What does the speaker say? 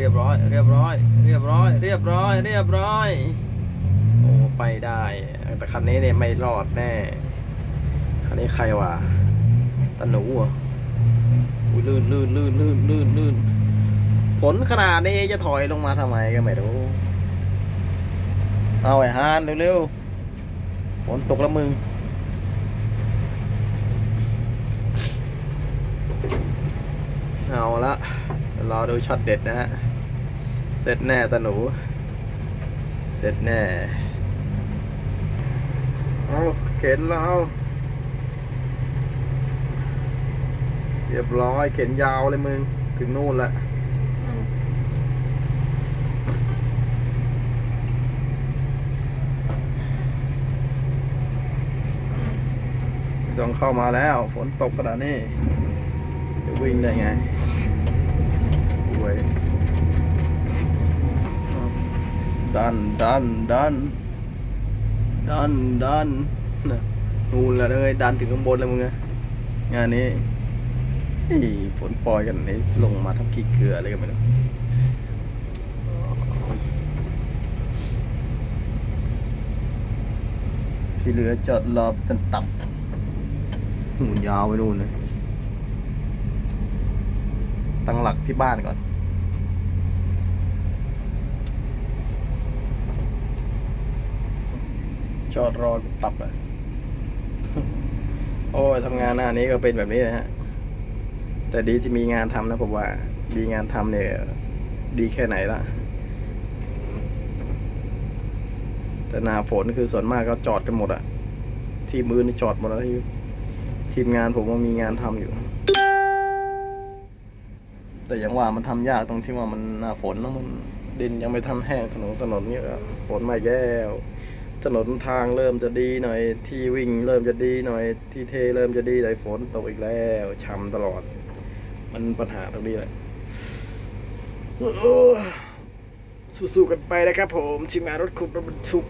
เรียบร้อย เรียบร้อย เรียบร้อย เรียบร้อย เรียบร้อย โอ้ไปได้ แต่คันนี้เนี่ยไม่รอดแน่ คันนี้ใครวะตะหนูอุ้ยลื่นลื่นลื่นลื่นลื่นลื่นฝนขนาดนี้จะถอยลงมาทำไมก็ไม่รู้ เอาไอ้ฮานเร็วๆฝนตกแล้วมึงเอาละเรอดูช็อตเด็ดนะฮะ เสร็จแน่ตาหนู เสร็จแน่ เอาเข็นแล้ว เรียบร้อยเข็นยาวเลยมึง ถึงนู่นละต้องเข้ามาแล้ว ฝนตกขนาดนี้จะวิ่งได้ไงเว้ย ดันดันดันดันดันนะนู่นละเลยดันถึงข้างบนเลยมึงอะงานนี้ฝนปล่อยกันนี้ลงมาทับขี้เกลืออะไรกันไม่รู้ที่เหลือจอดรอกันตับหูยาวไปนู่นเลยตั้งหลักที่บ้านก่อน จอดรอตับเลยโอ้ยทำงานหน้านี้ก็เป็นแบบนี้นะฮะ แต่ดีที่มีงานทำนะผมว่าดีงานทำเนี่ย ดีแค่ไหนล่ะ แต่หนาฝนคือส่วนมากก็จอดกันหมดอะที่มือนี่จอดหมดแล้วที่ทีมงานผมว่ามีงานทำอยู่ แต่อย่างว่ามันทำยากตรงที่ว่ามันหน้าฝนแล้วมันดินยังไม่ทันแห้งถนนถนนเนี่ยก็ฝนมาแย่ ถนนทางเริ่มจะดีหน่อย ที่วิ่งเริ่มจะดีหน่อย ที่เทเริ่มจะดีแต่ฝนตกอีกแล้วช้ำตลอด มันปัญหาตรงนี้แหละสู้ๆกันไปนะครับผมทีมงานรถขุดรถบรรทุก